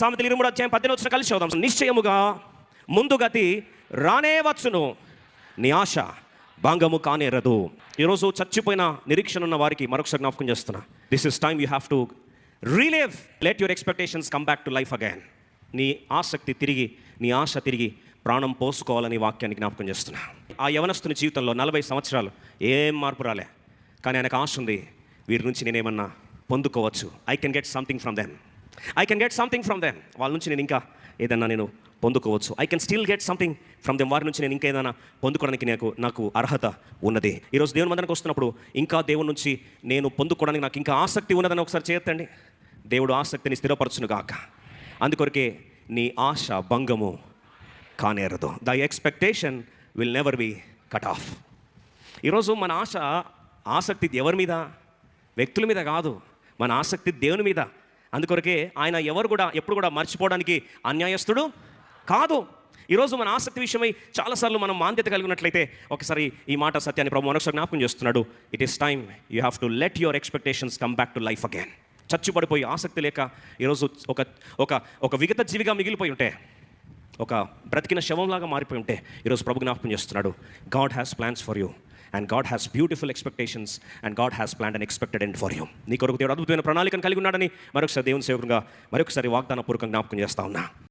సామెతలు ఇరుముడు అధ్యాయం పద్దెనిమిది వచ్చిన కలిసి చదుదాం. నిశ్చయముగా ముందు గతి రానే వచ్చును. నీ ఆశ భంగము కానేరదు. ఈరోజు చచ్చిపోయిన నిరీక్షణ ఉన్న వారికి మరొకసారి జ్ఞాపకం చేస్తున్నా. This is time you have to relieve let your expectations come back to life again నీ ఆసక్తి తిరిగి నీ ఆశ తిరిగి ప్రాణం పోసుకోవాలని వాక్యాన్ని జ్ఞాపకం చేస్తున్నా. ఆ యవనస్తుని జీవితంలో నలభై సంవత్సరాలు ఏం మార్పు రాలే. కానీ ఆయనకు ఆశ ఉంది. వీరి నుంచి నేనేమన్నా పొందుకోవచ్చు. I can get something from them I can get something from them వాళ్ళ నుంచి నేను ఇంకా ఏదన్నా నేను పొందుకోవచ్చు. I can still get something from them వారి నుంచి నేను ఇంకా ఏదైనా పొందుకోవడానికి నాకు నాకు అర్హత ఉన్నది. ఈరోజు దేవుని మందరికి వస్తున్నప్పుడు ఇంకా దేవుని నుంచి నేను పొందుకోవడానికి నాకు ఇంకా ఆసక్తి ఉన్నదని ఒకసారి చేయొద్దండి. దేవుడు ఆసక్తిని స్థిరపరచును గాక అందుకొరకే నీ ఆశ భంగము కానేరదు. The expectation will never be cut off ఈరోజు మన ఆశ ఆసక్తి ఎవరి మీద? వ్యక్తుల మీద కాదు. మన ఆసక్తి దేవుని మీద. అందుకొరకే ఆయన ఎవరు కూడా ఎప్పుడు కూడా మర్చిపోవడానికి అన్యాయస్తుడు కాదు. ఈరోజు మన ఆసక్తి విషయమై చాలాసార్లు మనం మాంద్యత కలిగినట్లయితే ఒకసారి ఈ మాట సత్యాన్ని ప్రభు మరొకసారి జ్ఞాపకం చేస్తున్నాడు. It is time you have to let your expectations come back to life again చచ్చుపడిపోయి ఆసక్తి లేక ఈరోజు ఒక ఒక ఒక విగత జీవిగా మిగిలిపోయి ఉంటే ఒక బ్రతికిన శవంలాగా మారిపోయి ఉంటే ఈరోజు ప్రభు జ్ఞాపకం చేస్తున్నాడు. God has plans for you and God has beautiful expectations and God has plan and expected end for you నీ కొరకు దేవుడు అద్భుతమైన ప్రణాళికను కలిగి ఉన్నాడని మరొకసారి దేవుని సేవకుగా మరొకసారి వాగ్దాన పూర్వకంగా జ్ఞాపకం చేస్తా ఉన్నా.